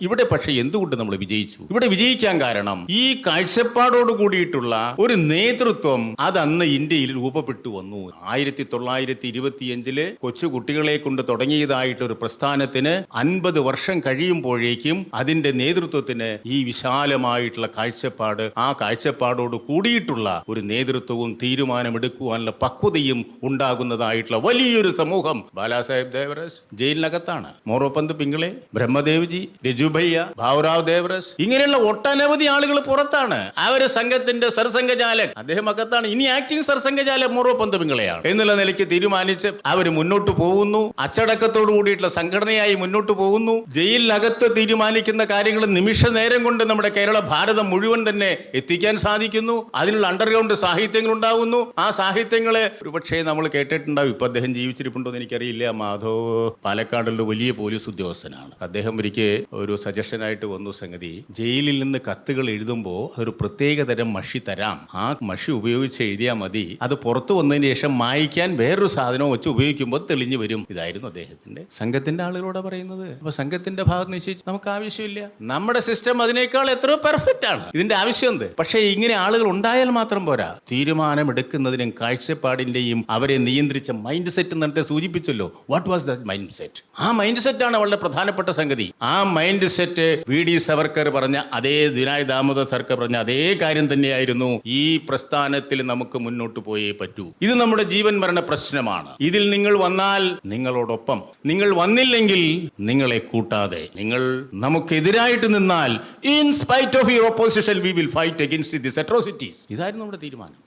ഇവിടെ പക്ഷെ എന്തുകൊണ്ട് നമ്മൾ വിജയിച്ചു? ഇവിടെ വിജയിക്കാൻ കാരണം ഈ കാഴ്ചപ്പാടോട് കൂടിയിട്ടുള്ള ഒരു നേതൃത്വം അത് അന്ന് ഇന്ത്യയിൽ രൂപപ്പെട്ടു വന്നു. ആയിരത്തി തൊള്ളായിരത്തി ഇരുപത്തിയഞ്ചിൽ കൊച്ചു കുട്ടികളെ കൊണ്ട് തുടങ്ങിയതായിട്ടൊരു പ്രസ്ഥാനത്തിന് അൻപത് വർഷം കഴിയുമ്പോഴേക്കും അതിന്റെ നേതൃത്വത്തിന് ഈ വിശാലമായിട്ടുള്ള കാഴ്ചപ്പാട് ആ കാഴ്ചപ്പാടോട് കൂടിയിട്ടുള്ള ഒരു നേതൃത്വവും തീരുമാനമെടുക്കുവാനുള്ള പക്വതയും ഉണ്ടാകുന്നതായിട്ടുള്ള വലിയൊരു സമൂഹം ബാലാസാഹേബ് ദേവരാജ് ജയിലിനകത്താണ്. മോറോപ്പന്ത് പിങ്കളെ ബ്രഹ്മദേവ്ജി രജുഭയ്യ ഭാവറാവ് ദേവറസ് ഇങ്ങനെയുള്ള ഒട്ടനവധി ആളുകൾ പുറത്താണ്. അവർ സംഘത്തിന്റെ സർസംഘചാലക്. അദ്ദേഹം അകത്താണ് ഇനി ആക്ടിംഗ് സർസംഘചാലക് മോറോ പിങ്കളെയാണ് എന്നുള്ള നിലയ്ക്ക് തീരുമാനിച്ച് അവർ മുന്നോട്ട് പോകുന്നു. അച്ചടക്കത്തോടു കൂടിയിട്ടുള്ള സംഘടനയായി മുന്നോട്ട് പോകുന്നു. ജയിലിനകത്ത് തീരുമാനിക്കുന്ന കാര്യങ്ങൾ നിമിഷ നേരം കൊണ്ട് നമ്മുടെ കേരള ഭാരതം മുഴുവൻ തന്നെ എത്തിക്കാൻ സാധിക്കുന്നു. അതിനുള്ള അണ്ടർഗ്രൗണ്ട് സാഹിത്യങ്ങൾ ഉണ്ടാകുന്നു ആ സാഹിത്യങ്ങളെ ഒരുപക്ഷെ നമ്മൾ കേട്ടിട്ടുണ്ടാവും. ഇപ്പൊ അദ്ദേഹം ജീവിച്ചിരിപ്പുണ്ടോ എന്ന് എനിക്കറിയില്ല. മാധവ് പാലക്കാടുള്ള വലിയ പോലീസ് ഉദ്യോഗസ്ഥനാണ്. അദ്ദേഹം ഒരിക്കൽ ഒരു സജഷനായിട്ട് വന്നു സംഗതി. ജയിലിൽ നിന്ന് കത്തുകൾ എഴുതുമ്പോൾ അതൊരു പ്രത്യേക തരം മഷി തരാം. ആ മഷി ഉപയോഗിച്ച് എഴുതിയാൽ മതി. അത് പുറത്തു വന്നതിന് ശേഷം മായ്ക്കാൻ വേറൊരു സാധനം വെച്ച് ഉപയോഗിക്കുമ്പോൾ തെളിഞ്ഞു വരും. ഇതായിരുന്നു അദ്ദേഹത്തിന്റെ സംഘത്തിന്റെ ആളുകളോട് പറയുന്നത്. അപ്പൊ സംഘത്തിന്റെ ഭാഗത്ത് നിശ്ചയിച്ച് നമുക്ക് ആവശ്യമില്ല. നമ്മുടെ സിസ്റ്റം അതിനേക്കാൾ എത്രയോ പെർഫെക്റ്റ് ആണ്. ഇതിന്റെ ആവശ്യം എന്ത്? പക്ഷേ ഇങ്ങനെ ആളുകൾ ഉണ്ടായാൽ മാത്രം പോരാ. തീരുമാനമെടുക്കുന്നതിനും കാഴ്ചപ്പാടിന്റെയും അവരെ നിയന്ത്രിച്ച മൈൻഡ് സെറ്റ് നേരത്തെ സൂചിപ്പിച്ചല്ലോ. What was the mind set ആ മൈൻഡ് സെറ്റ് ആണ് വളരെ പ്രധാനപ്പെട്ട സംഗതി. ആ mind set V D Savarkar പറഞ്ഞ അതേ ദിനായ് ദാമോദർ സർക്കർ പറഞ്ഞ അതേ കാര്യം തന്നെയായിരുന്നു ഈ പ്രസ്ഥാനത്തിൽ നമുക്ക് മുന്നോട്ട് പോയേ പറ്റൂ. ഇത് നമ്മുടെ ജീവൻ മരണ പ്രശ്നമാണ്. ഇതിൽ നിങ്ങൾ വന്നാൽ നിങ്ങളോടൊപ്പം. നിങ്ങൾ വന്നില്ലെങ്കിൽ നിങ്ങളെ കൂട്ടാതെ. നിങ്ങൾ നമുക്കെതിരായിട്ട് നിന്നാൽ in spite of your opposition we will fight against this atrocities ഇതായിരുന്നു നമ്മുടെ തീരുമാനം.